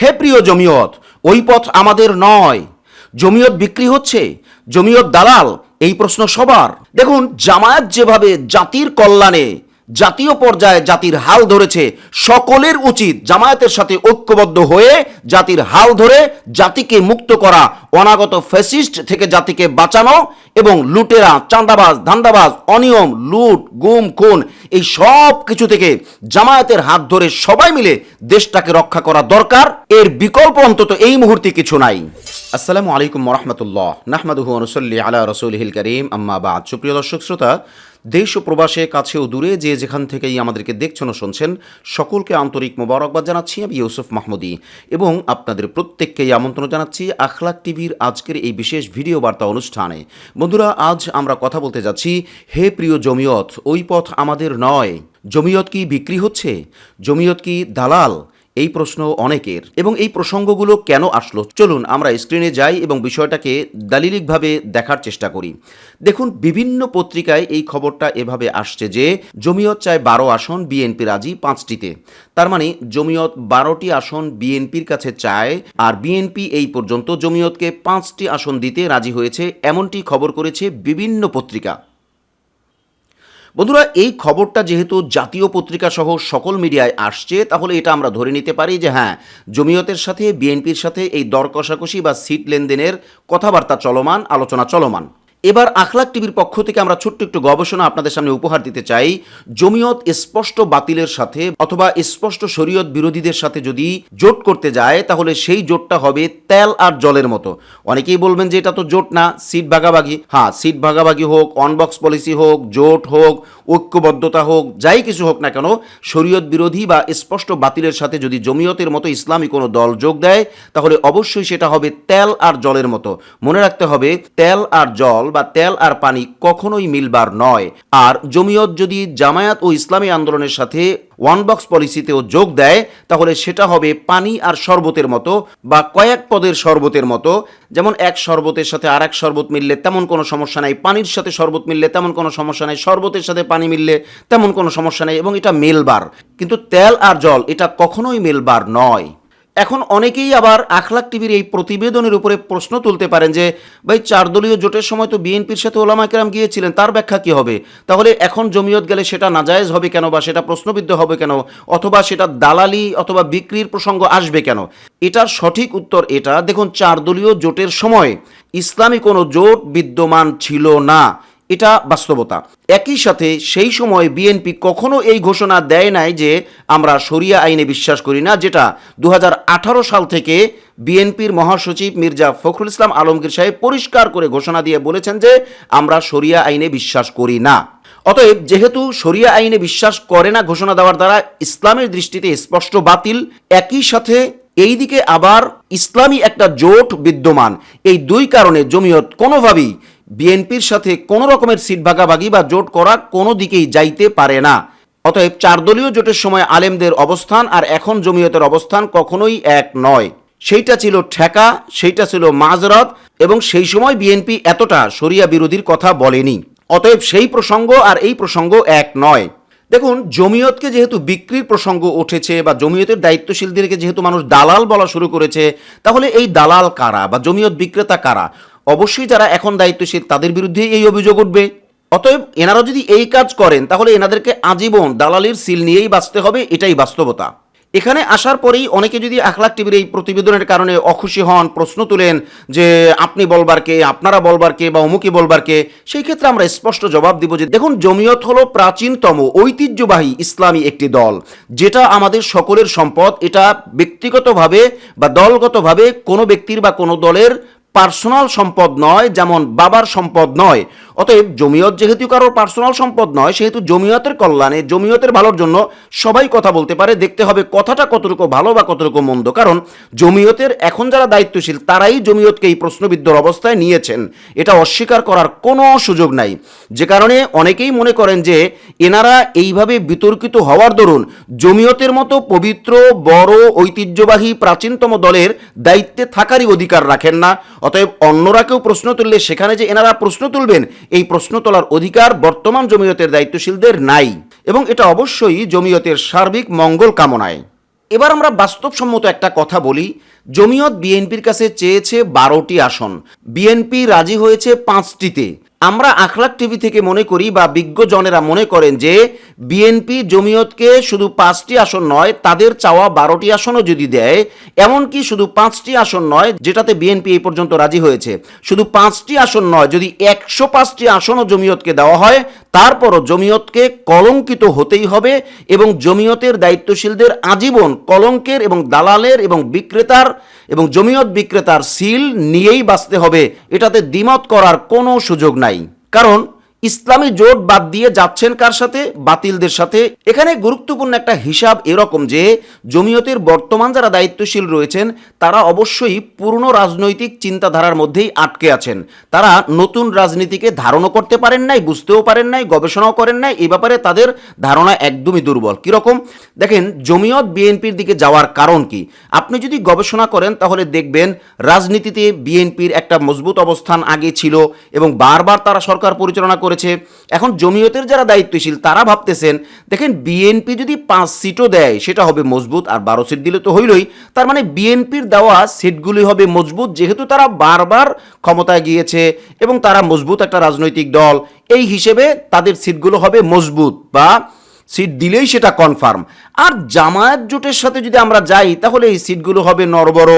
হে প্রিয় জমিয়ত, ওই পথ আমাদের নয়। জমিয়ত বিক্রি হচ্ছে, জমিয়ত দালাল, এই প্রশ্ন সবার। দেখুন, জামায়াত যেভাবে জাতির কল্যাণে জাতীয় পর্যায়ে জাতির হাল ধরেছে। সকলের উচিত জামায়াতের সাথে ঐক্যবদ্ধ হয়ে জাতির হাল ধরে জাতিকে মুক্ত করা, অনাগত ফ্যাসিস্ট থেকে জাতিকে বাঁচানো এবং লুটেরা, চাঁদাবাজ, ধান্দাবাজ, অনিয়ম, লুট, গুম, খুন, এই সব কিছু থেকে জামায়াতের হাত ধরে সবাই মিলে দেশটাকে রক্ষা করা দরকার। এর বিকল্প অন্তত এই মুহূর্তে কিছু নাই। আসসালামু আলাইকুম রহমতুল্লাহ। নাহমাদুহু অনুসল্লি আলা রসুলহিল করিম। আম্মা বাদ। সুপ্রিয় দর্শক, শ্রোতা দেশ ও প্রবাসে কাছে ও দূরে যে যেখান থেকেই আমাদেরকে দেখছেন ও শুনছেন, সকলকে আন্তরিক মোবারকবাদ জানাচ্ছি আমি ইউসুফ মাহমুদি এবং আপনাদের প্রত্যেককেই আমন্ত্রণ জানাচ্ছি আখলাক টিভির আজকের এই বিশেষ ভিডিও বার্তা অনুষ্ঠানে। বন্ধুরা, আজ আমরা কথা বলতে যাচ্ছি, হে প্রিয় জমিয়ত, ওই পথ আমাদের নয়। জমিয়ত কি বিক্রি হচ্ছে? জমিয়ত কি দালাল? এই প্রশ্ন অনেকের। এবং এই প্রসঙ্গগুলো কেন আসলো? চলুন আমরা স্ক্রিনে যাই এবং বিষয়টাকে দালিলিকভাবে দেখার চেষ্টা করি। দেখুন, বিভিন্ন পত্রিকায় এই খবরটা এভাবে আসছে যে, জমিয়ত চায় বারো আসন, বিএনপি রাজি পাঁচটিতে। তার মানে জমিয়ত বারোটি আসন বিএনপির কাছে চায়, আর বিএনপি এই পর্যন্ত জমিয়তকে পাঁচটি আসন দিতে রাজি হয়েছে, এমনটি খবর করেছে বিভিন্ন পত্রিকা। বন্ধুরা, এই খবরটা যেহেতু জাতীয় পত্রিকা সহ সকল মিডিয়ায় আসছে, তাহলে এটা আমরা ধরে নিতে পারি যে হ্যাঁ জমিয়তের সাথে, বিএনপির সাথে এই দর কষাকষি বা সিট লেনদেনের কথাবার্তা চলমান, আলোচনা চলমান। এবার আখলাক টিভির পক্ষ থেকে আমরা ছোট্ট একটু গবেষণা আপনাদের সামনে উপহার দিতে চাই। জমিয়ত স্পষ্ট বাতিলের সাথে অথবা স্পষ্ট শরীয়ত বিরোধীদের সাথে যদি জোট করতে যায়, তাহলে সেই জোটটা হবে তেল আর জলের মতো। অনেকেই বলবেন যে এটা তো জোট না, সিট ভাগাভাগি। হ্যাঁ সিট ভাগাভাগি হোক অনবক্স পলিসি হোক, জোট হোক, ঐক্যবদ্ধতা হোক, যাই কিছু হোক না কেন, শরীয়ত বিরোধী বা স্পষ্ট বাতিলের সাথে যদি জমিয়তের মতো ইসলামী কোনো দল যোগ দেয়, তাহলে অবশ্যই সেটা হবে তেল আর জলের মতো। মনে রাখতে হবে, তেল আর জল বা তেল আর পানি কখনোই মিলবার নয়। আর জমিয়ত যদি জামায়াত ও ইসলামী আন্দোলনের সাথে ওয়ান বক্স পলিসিতেও যোগ দেয়, তাহলে সেটা হবে পানি আর শরবতের মতো বা কয়েক পদের শরবতের মতো। যেমন এক শরবতের সাথে আর এক শরবত মিললে তেমন কোনো সমস্যা নাই, পানির সাথে শরবত মিললে তেমন কোনো সমস্যা নাই, শরবতের সাথে পানি মিললে তেমন কোনো সমস্যা নেই এবং এটা মেলবার। কিন্তু তেল আর জল এটা কখনোই মেলবার নয়। এখন অনেকেই আবার আখলাক টিভির এই প্রতিবেদনের উপরে প্রশ্ন তুলতে পারেন যে, ভাই, চার দলীয় জোটের সময় তো বিএনপির সাথে ওলামা কেরাম গিয়েছিলেন, তার ব্যাখ্যা কি হবে? তাহলে এখন জমিয়ত গেলে সেটা নাজায়েজ হবে কেন বা সেটা প্রশ্নবিদ্ধ হবে কেন? অথবা সেটা দালালি অথবা বিক্রির প্রসঙ্গ আসবে কেন? এটার সঠিক উত্তর এটা। দেখুন, চার দলীয় জোটের সময় ইসলামী কোনো জোট বিদ্যমান ছিল না। এটা বাস্তবতা। একই সাথে সেই সময় বিএনপি কখনো এই ঘোষণা দেয় নাই যে, আমরা শরিয়া আইনে বিশ্বাস করি না। যেটা দু হাজার সাল থেকে বিএনপির মহাসচিব মির্জা ফখরুল ইসলাম আলমগীর সাহেব পরিষ্কার করে ঘোষণা দিয়ে বলেছেন যে আমরা শরিয়া আইনে বিশ্বাস করি না। অতএব যেহেতু শরিয়া আইনে বিশ্বাস করে না ঘোষণা দেওয়ার দ্বারা ইসলামের দৃষ্টিতে স্পষ্ট বাতিল, একই সাথে এই দিকে আবার ইসলামী একটা জোট বিদ্যমান। এই দুই কারণে জমিয়ত কোনোভাবেই বিএনপির সাথে কোনো রকমের সিট ভাগাভাগি বা জোট করা কোনো দিকেই যাইতে পারে না। অতএব চার দলীয় জোটের সময় আলেমদের অবস্থান আর এখন জমিয়তের অবস্থান কখনোই এক নয়। সেইটা ছিল ঠেকা, সেইটা ছিল মাজরত এবং সেই সময় বিএনপি এতটা শরিয়া বিরোধীর কথা বলেনি। অতএব সেই প্রসঙ্গ আর এই প্রসঙ্গ এক নয়। দেখুন, জমিয়তকে যেহেতু বিক্রির প্রসঙ্গ উঠেছে বা জমিয়তের দায়িত্বশীলদেরকে যেহেতু মানুষ দালাল বলা শুরু করেছে, তাহলে এই দালাল কারা বা জমিয়ত বিক্রেতা কারা? অবশ্যই যারা এখন দায়িত্বশীল তাদের বিরুদ্ধে এই অভিযোগ উঠবে। অতএব এনারা যদি এই কাজ করেন, তাহলে এনাদেরকে আজীবন দালালির সিল নিয়েই বাঁচতে হবে, এটাই বাস্তবতা। এখানে আসার পরেই অনেকে যদি আখলাক টিভির এই প্রতিবেদনের কারণে অখুশি হন, প্রশ্ন তুলেন যে, আপনি বলবার কে? আপনারা বলবার কে? বা অমুকি বলবার কে? সেই ক্ষেত্রে আমরা স্পষ্ট জবাব দিব যে, দেখুন, জমিয়ত হলো প্রাচীনতম, ঐতিহ্যবাহী ইসলামী একটি দল, যেটা আমাদের সকলের সম্পদ, এটা ব্যক্তিগতভাবে বা দলগতভাবে কোনো ব্যক্তির বা কোনো দলের পার্সোনাল সম্পদ নয়, যেমন বাবার সম্পদ নয়। অতএব জমিয়ত যেহেতু কারোর পার্সোনাল সম্পদ নয়, সেহেতু জমিয়তের কল্যাণে, জমিয়তের ভালোর জন্য সবাই কথা বলতে পারে, দেখতে হবে কথাটা কতটুকু ভালো বা কতটুকু মন্দ। কারণ জমিয়তের এখন যারা দায়িত্বশীল, তারাই জমিয়তকে এই প্রশ্নবিদ্ধর অবস্থায় নিয়েছেন। এটা অস্বীকার করার কোনো সুযোগ নাই। যে কারণে অনেকেই মনে করেন যে, এনারা এইভাবে বিতর্কিত হওয়ার দরুন জমিয়তের মতো পবিত্র, বড়, ঐতিহ্যবাহী, প্রাচীনতম দলের দায়িত্বে থাকারই অধিকার রাখেন না। অতএব অন্যরা কেউ প্রশ্ন তুললে সেখানে যে এনারা প্রশ্ন তুলবেন, এই প্রশ্ন তোলার অধিকার বর্তমান জমিয়তের দায়িত্বশীলদের নাই এবং এটা অবশ্যই জমিয়তের সার্বিক মঙ্গল কামনায়। এবার আমরা বাস্তবসম্মত একটা কথা বলি, জমিয়ত বিএনপির কাছে চেয়েছে বারোটি আসন, বিএনপি রাজি হয়েছে পাঁচটিতে। আমরা আখলাক টিভি থেকে মনে করি বা বিজ্ঞজনেরা মনে করেন যে বিএনপি জমিয়তকে শুধু পাঁচটি আসন নয়, তাদের চাওয়া বারোটি আসনও যদি দেয়, এমনকি শুধু পাঁচটি আসন নয়, যেটাতে বিএনপি এই পর্যন্ত রাজি হয়েছে। শুধু পাঁচটি আসন নয়, যদি একশো পাঁচটি আসনও জমিয়তকে দেওয়া হয়, তারপরও জমিয়তকে কলঙ্কিত হতেই হবে এবং জমিয়তের দায়িত্বশীলদের আজীবন কলঙ্কের এবং দালালের এবং বিক্রেতার এবং জমিয়ত বিক্রেতার সিল নিয়েই বাঁচতে হবে। এটাতে দ্বিমত করার কোনো সুযোগ নাই। কারণ ইসলামী জোট বাদ দিয়ে যাচ্ছেন কার সাথে? বাতিলদের সাথে। এখানে গুরুত্বপূর্ণ একটা হিসাব এরকম যে, জমিয়তের বর্তমান যারা দায়িত্বশীল রয়েছেন, তারা অবশ্যই পুরনো রাজনৈতিক চিন্তাধারার মধ্যেই আটকে আছেন। তারা নতুন রাজনীতিকে ধারণও করতে পারেন নাই, বুঝতেও পারেন নাই, গবেষণাও করেন নাই এই ব্যাপারে তাদের ধারণা একদমই দুর্বল। কীরকম? দেখেন, জমিয়ত বিএনপির দিকে যাওয়ার কারণ কি? আপনি যদি গবেষণা করেন, তাহলে দেখবেন রাজনীতিতে বিএনপির একটা মজবুত অবস্থান আগে ছিল এবং বারবার তারা সরকার পরিচালনা করেছে। এখন জমিয়তের যারা দায়িত্বশীল, তারা ভাবতেছেন, দেখেন বিএনপি যদি পাঁচ সিটও দেয়, সেটা হবে মজবুত, আর বারো সিট দিলে তো হইলই। তার মানে বিএনপির দেওয়া সিটগুলি হবে মজবুত, যেহেতু তারা বারবার ক্ষমতায় গিয়েছে এবং তারা মজবুত একটা রাজনৈতিক দল। এই হিসেবে তাদের সিটগুলো হবে মজবুত বা সিট দিলেই সেটা কনফার্ম আর জামায়াত জোটের সাথে যদি আমরা যাই, তাহলে এই সিটগুলো হবে নরবর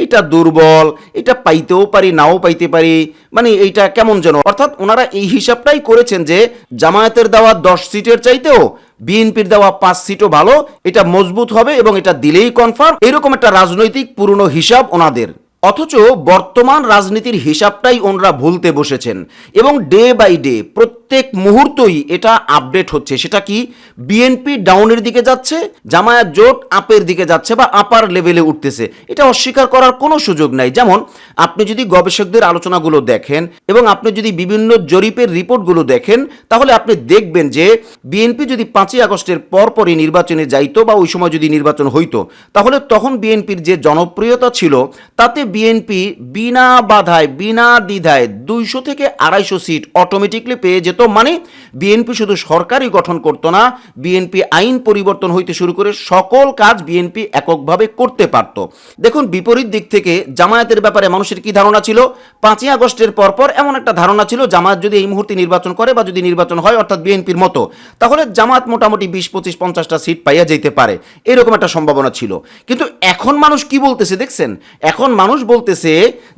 এইটা দুর্বল, এটা পাইতেও পারি, নাও পাইতে পারি। মানে এইটা কেমন যেন। অর্থাৎ ওনারা এই হিসাবটাই করেছেন যে জামায়াতের দেওয়া দশ সিটের চাইতেও বিএনপির দেওয়া পাঁচ সিটও ভালো, এটা মজবুত হবে এবং এটা দিলেই কনফার্ম এরকম একটা রাজনৈতিক পুরনো হিসাব ওনাদের। অথচ বর্তমান রাজনীতির হিসাবটাই ওনরা ভুলতে বসেছেন। এবং ডে বাই ডে, প্রত্যেক মুহূর্তই এটা আপডেট হচ্ছে। সেটা কি বিএনপি ডাউনের দিকে যাচ্ছে, জামায়াত জোট আপের দিকে যাচ্ছে বা আপার লেভেলে উঠতেছে? এটা অস্বীকার করার কোনো সুযোগ নাই। যেমন, আপনি যদি গবেষকদের আলোচনাগুলো দেখেন এবং আপনি যদি বিভিন্ন জরিপের রিপোর্টগুলো দেখেন, তাহলে আপনি দেখবেন যে বিএনপি যদি পাঁচই আগস্টের পরপরই নির্বাচনে যাইতো বা ওই সময় যদি নির্বাচন হইতো, তাহলে তখন বিএনপির যে জনপ্রিয়তা ছিল, তাতে বিএনপি বিনা বাধায়, বিনা দ্বিধায় দুইশো থেকে আড়াইশো সিট অটোমেটিকলি পেয়ে যেত মানে বিএনপি শুধু সরকারই গঠন করতো না, বিএনপি আইন পরিবর্তন হইতে শুরু করে সকল কাজ বিএনপি এককভাবে করতে পারত। দেখুন, বিপরীত দিক থেকে জামায়াতের ব্যাপারে মানুষের কি ধারণা ছিল? পাঁচই আগস্টের পরপর এমন একটা ধারণা ছিল, জামায়াত যদি এই মুহূর্তে নির্বাচন করে বা যদি নির্বাচন হয়, অর্থাৎ বিএনপির মতো, তাহলে জামায়াত মোটামুটি বিশ, পঁচিশ, পঞ্চাশটা সিট পাইয়া যেতে পারে। এরকম একটা সম্ভাবনা ছিল। কিন্তু এখন মানুষ কি বলতেছে দেখছেন? এখন মানুষ বলতেছে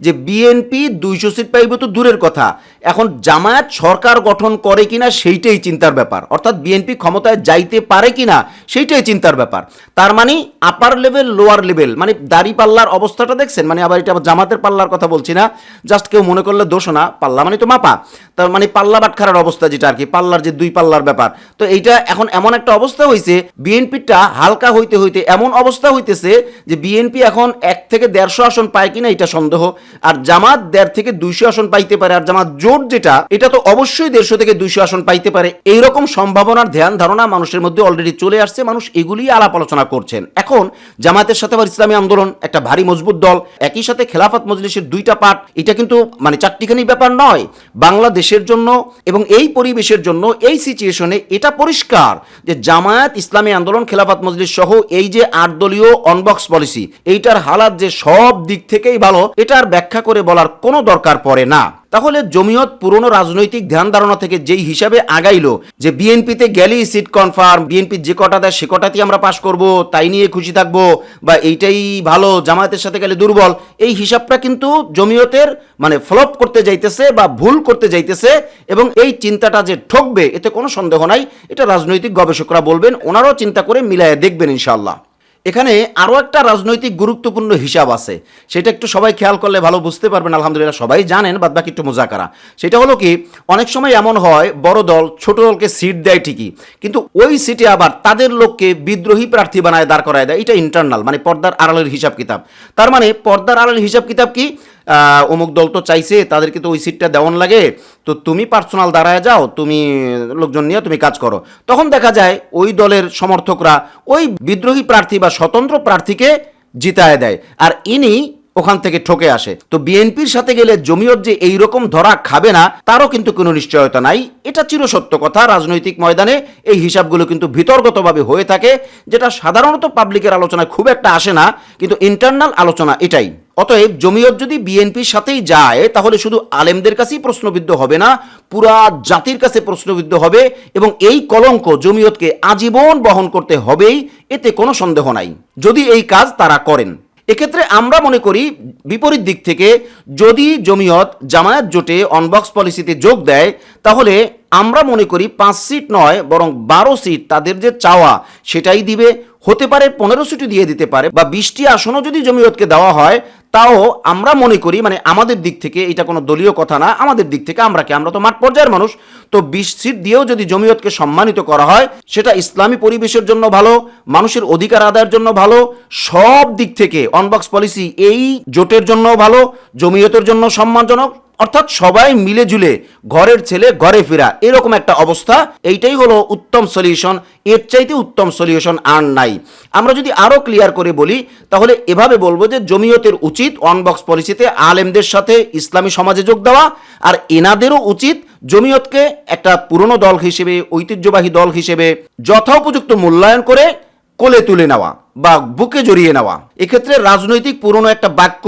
যে বিএনপি দুইশো সিট পাইবে তো দূরের কথা। এখন জামায়াত সরকার গঠন করে কিনা সেইটাই চিন্তার ব্যাপার। অর্থাৎ বিএনপি ক্ষমতায় যাইতে পারে কিনা সেইটাই চিন্তার ব্যাপার। তার মানে আপার লেভেল লোয়ার লেভেল মানে দাড়ি পাল্লার অবস্থাটা দেখছেন? মানে আবার এটা জামাতের পাল্লার কথা বলছি না। জাস্ট কেউ মনে করলে দোষ না, পাল্লা মানে তো মাপা। তার মানে পাল্লা বাটখারার অবস্থা যেটা আর কি পাল্লার যে দুই পাল্লার ব্যাপার। তো এইটা এখন এমন একটা অবস্থা হয়েছে বিএনপিটা হালকা হইতে হইতে এমন অবস্থা হইতেছে যে বিএনপি এখন এক থেকে দেড়শো আসন পায় কিনা এটা সন্দেহ। আর জামাত দেড় থেকে দুইশো আসন পাইতে পারে। আর জামাত জোট যেটা, এটা তো অবশ্যই দেড়শো থেকে দুইশো আসন পাইতে পারে। এইরকম সম্ভাবনার ধ্যান ধারণা মানুষের মধ্যে অলরেডি চলে আসছে। মানুষ এগুলি আলাপ আলোচনা করছেন। এখন জামায়াতের সাথে আবার ইসলামী আন্দোলন, একটা ভারী মজবুত দল, একই সাথে খেলাফত মজলিসের দুইটা পার্ট, এটা কিন্তু মানে চারটিখানি ব্যাপার নয়। বাংলাদেশের জন্য এবং এই পরিবেশের জন্য এই সিচুয়েশনে এটা পরিষ্কার যে জামায়াত, ইসলামী আন্দোলন, খেলাফত মজলিস সহ এই যে আট দলীয় অনবক্স পলিসি এইটার হালাত যে সব দিক থেকেই ভালো, এটার ব্যাখ্যা করে বলার কোনো দরকার পড়ে না। তাহলে জমিয়ত পুরনো রাজনৈতিক ধ্যান ধারণা থেকে যেই হিসাবে আগাইলো, যে বিএনপিতে গেলেই সিট কনফার্ম বিএনপি যে কটা দেয় সে কটাতেই আমরা পাশ করব, তাই নিয়ে খুশি থাকব, বা এইটাই ভালো, জামায়াতের সাথে গেলে দুর্বল, এই হিসাবটা কিন্তু জমিয়তের মানে ফ্লপ করতে যাইতেছে বা ভুল করতে যাইতেছে, এবং এই চিন্তাটা যে ঠকবে, এতে কোনো সন্দেহ নাই, এটা রাজনৈতিক গবেষকরা বলবেন, ওনারাও চিন্তা করে মিলায় দেখবেন ইনশাল্লাহ এখানে আরও একটা রাজনৈতিক গুরুত্বপূর্ণ হিসাব আছে। সেটা একটু সবাই খেয়াল করলে ভালো বুঝতে পারবেন, আলহামদুলিল্লাহ সবাই জানেন, বাদ বাকি একটু মোজাকারা। সেটা হলো কি, অনেক সময় এমন হয়, বড় দল ছোট দলকে সিট দেয় ঠিকই, কিন্তু ওই সিটে আবার তাদের লোককে বিদ্রোহী প্রার্থী বানায় দাঁড় করায় দেয়। এটা ইন্টারনাল মানে পর্দার আড়ালের হিসাব কিতাব। তার মানে পর্দার আড়ালের হিসাব কিতাব কি? অমুক দল তো চাইছে, তাদেরকে তো ওই সিটটা দেওয়ান লাগে। তো তুমি পার্সোনাল দাঁড়ায় যাও, তুমি লোকজন নিয়ে তুমি কাজ করো। তখন দেখা যায় ওই দলের সমর্থকরা ওই বিদ্রোহী প্রার্থী বা স্বতন্ত্র প্রার্থীকে জিতায় দেয়, আর ইনি ওখান থেকে ঠকে আসে। তো বিএনপির সাথে গেলে জমিয়ত যে এই রকম ধরা খাবে না, তারও কিন্তু কোনো নিশ্চয়তা নাই। এটা চিরসত্য কথা, রাজনৈতিক ময়দানে এই হিসাবগুলো কিন্তু বিতর্কতভাবে হয়ে থাকে, যেটা সাধারণত পাবলিকের আলোচনায় খুব একটা আসে না, কিন্তু ইন্টারনাল আলোচনা এটাই। অতএব জমিয়ত যদি বিএনপির সাথেই যায়, তাহলে শুধু আলেমদের কাছেই প্রশ্নবিদ্ধ হবে না, পুরা জাতির কাছে প্রশ্নবিদ্ধ হবে এবং এই কলঙ্ক জমিয়তকে আজীবন বহন করতে হবেই, এতে কোনো সন্দেহ নাই। যদি এই কাজ তারা করেন। এক্ষেত্রে আমরা মনে করি, বিপরীত দিক থেকে যদি জমিয়ত জামায়াত জোটে অনবক্স পলিসিতে যোগ দেয়, তাহলে আমরা মনে করি পাঁচ সিট নয়, বরং বারো সিট তাদের যে চাওয়া, সেটাই দিবে। হতে পারে পনেরো সিটও দিয়ে দিতে পারে বা বিশটি আসনও যদি জমিয়তকে দেওয়া হয় তাও আমরা মনে করি মানে আমাদের দিক থেকে এটা কোনো দলীয় কথা না, আমাদের দিক থেকে আমরা কি, আমরা তো মাঠ পর্যায়ের মানুষ। তো বিশ সিট দিয়েও যদি জমিয়তকে সম্মানিত করা হয়, সেটা ইসলামী পরিবেশের জন্য ভালো, মানুষের অধিকার আদায়ের জন্য ভালো, সব দিক থেকে অনবক্স পলিসি এই জোটের জন্য ভালো, জমিয়তের জন্য সম্মানজনক। অর্থাৎ সবাই মিলে জুলে ঘরের ছেলে ঘরে ফেরা, এরকম একটা অবস্থা। এইটাই হলো উত্তম সলিউশন এর চাইতে উত্তম সলিউশন আর নাই। আমরা যদি আরও ক্লিয়ার করে বলি, তাহলে এভাবে বলব যে জমিয়তের উচিত অনবক্স পলিসিতে আলেমদের সাথে ইসলামী সমাজে যোগ দেওয়া, আর এনাদেরও উচিত জমিয়তকে একটা পুরনো দল হিসেবে, ঐতিহ্যবাহী দল হিসেবে যথোপযুক্ত মূল্যায়ন করে কোলে তুলে নেওয়া বা বুকে জড়িয়ে নেওয়া। এক্ষেত্রে রাজনৈতিক পুরনো একটা বাক্য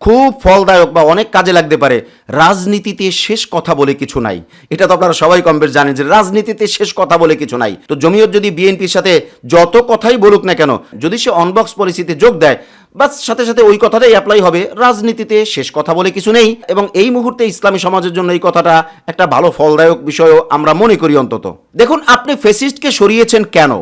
খুব ফলদায়ক বা অনেক কাজে লাগতে পারে। রাজনীতিতে শেষ কথা বলে কিছু নাই। এটা তো আপনারা সবাই কম বেশ জানেন যে রাজনীতিতে শেষ কথা বলে কিছু নাই। তো জমিয়ত যদি বিএনপির সাথে যত কথাই বলুক না কেন, যদি সে অনবক্স পলিসিতে যোগ দেয়, বাস সাথে সাথে ওই কথাটাই অ্যাপ্লাই হবে, রাজনীতিতে শেষ কথা বলে কিছু নেই এবং এই মুহূর্তে ইসলামী সমাজের জন্য এই কথাটা একটা ভালো ফলদায়ক বিষয়ও আমরা মনে করি অন্তত। দেখুন, আপনি ফেসিস্টকে সরিয়েছেন কেন?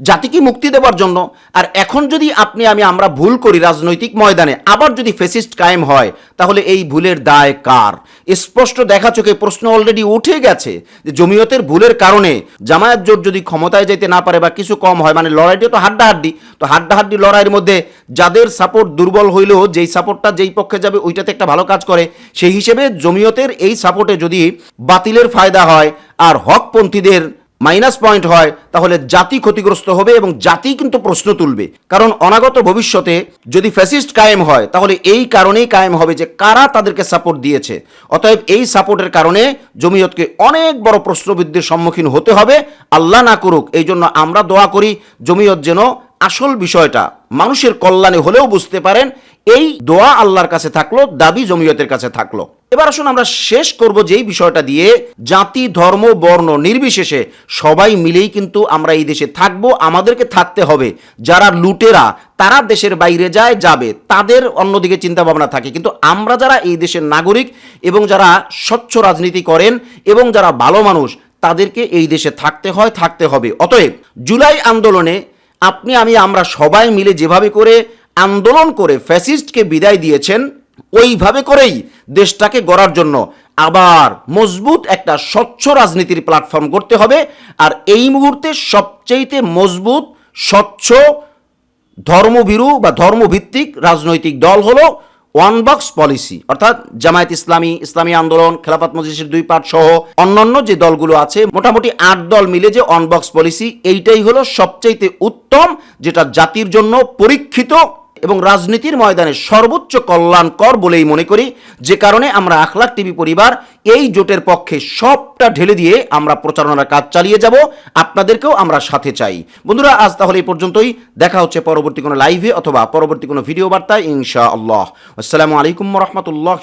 জাতিকে মুক্তি দেওয়ার জন্য। আর এখন যদি আপনি, আমি, আমরা ভুল করি রাজনৈতিক ময়দানে, আবার যদি ফেসিস্ট কায়েম হয়, তাহলে এই ভুলের দায় কার? স্পষ্ট দেখা চোখে প্রশ্ন অলরেডি উঠে গেছে যে জমিয়তের ভুলের কারণে জামায়াত জোট যদি ক্ষমতায় যেতে না পারে বা কিছু কম হয় মানে লড়াইটা তো হাড্ডাহাড্ডি তো হাড্ডাহাড্ডি লড়াইয়ের মধ্যে যাদের সাপোর্ট দুর্বল হইলেও, যেই সাপোর্টটা যেই পক্ষে যাবে, ওইটাতে একটা ভালো কাজ করে। সেই হিসেবে জমিয়তের এই সাপোর্টে যদি বাতিলের ফায়দা হয় আর হকপন্থীদের মাইনাস পয়েন্ট হয়, তাহলে জাতি ক্ষতিগ্রস্ত হবে এবং জাতি কিন্তু প্রশ্ন তুলবে। কারণ অনাগত ভবিষ্যতে যদি ফ্যাসিস্ট কায়েম হয়, তাহলে এই কারণেই কায়েম হবে যে কারা তাদেরকে সাপোর্ট দিয়েছে। অতএব এই সাপোর্টের কারণে জমিয়তকে অনেক বড় প্রশ্নবিদ্যের সম্মুখীন হতে হবে। আল্লাহ না করুক, এই জন্য আমরা দোয়া করি, জমিয়ত যেন আসল বিষয়টা মানুষের কল্যাণে হলেও বুঝতে পারেন। এই দোয়া আল্লাহর কাছে থাকল, দাবি জমিয়তের কাছে থাকল। এবার আসুন আমরা শেষ করব যেই বিষয়টা দিয়ে জাতি, ধর্ম, বর্ণ নির্বিশেষে সবাই মিলেই কিন্তু আমরা এই দেশে থাকব। আমাদেরকে থাকতে হবে। যারা লুটেরা, তারা দেশের বাইরে যায়, যাবে। তাদের অন্যদিকে চিন্তা ভাবনা থাকে। কিন্তু আমরা যারা এই দেশের নাগরিক এবং যারা স্বচ্ছ রাজনীতি করেন এবং যারা ভালো মানুষ, তাদেরকে এই দেশে থাকতে হয়, থাকতে হবে। অতএব জুলাই আন্দোলনে আপনি, আমি, আমরা সবাই মিলে যেভাবে করে আন্দোলন করে ফ্যাসিস্টকে বিদায় দিয়েছেন ওইভাবে করেই দেশটাকে গড়ার জন্য আবার মজবুত একটা স্বচ্ছ রাজনীতির প্ল্যাটফর্ম করতে হবে। আর এই মুহূর্তে সবচেয়েতে মজবুত, স্বচ্ছ, ধর্মভীরু বা ধর্মভিত্তিক রাজনৈতিক দল হলো ওয়ান বক্স পলিসি অর্থাৎ জামায়াত ইসলামী ইসলামী আন্দোলন, খেলাফত মজলিসের দুই পার্ট সহ অন্যান্য যে দলগুলো আছে, মোটামুটি আট দল মিলে যে ওয়ান বক্স পলিসি এইটাই হলো সবচাইতে উত্তম, যেটা জাতির জন্য পরীক্ষিত এবং রাজনীতির ময়দানে সর্বোচ্চ কল্যাণকর বলেই মনে করি। যে কারণে আমরা আখলাক টিভি পরিবার এই জোটের পক্ষে সবটা ঢেলে দিয়ে আমরা প্রচারণার কাজ চালিয়ে যাব। আপনাদেরকেও আমরা সাথে চাই। বন্ধুরা, আজ তাহলে এই পর্যন্তই। দেখা হচ্ছে পরবর্তী কোনো লাইভে অথবা পরবর্তী কোনো ভিডিও বার্তায় ইনশা আল্লাহ আসসালামু আলাইকুম রহমতুল্লাহ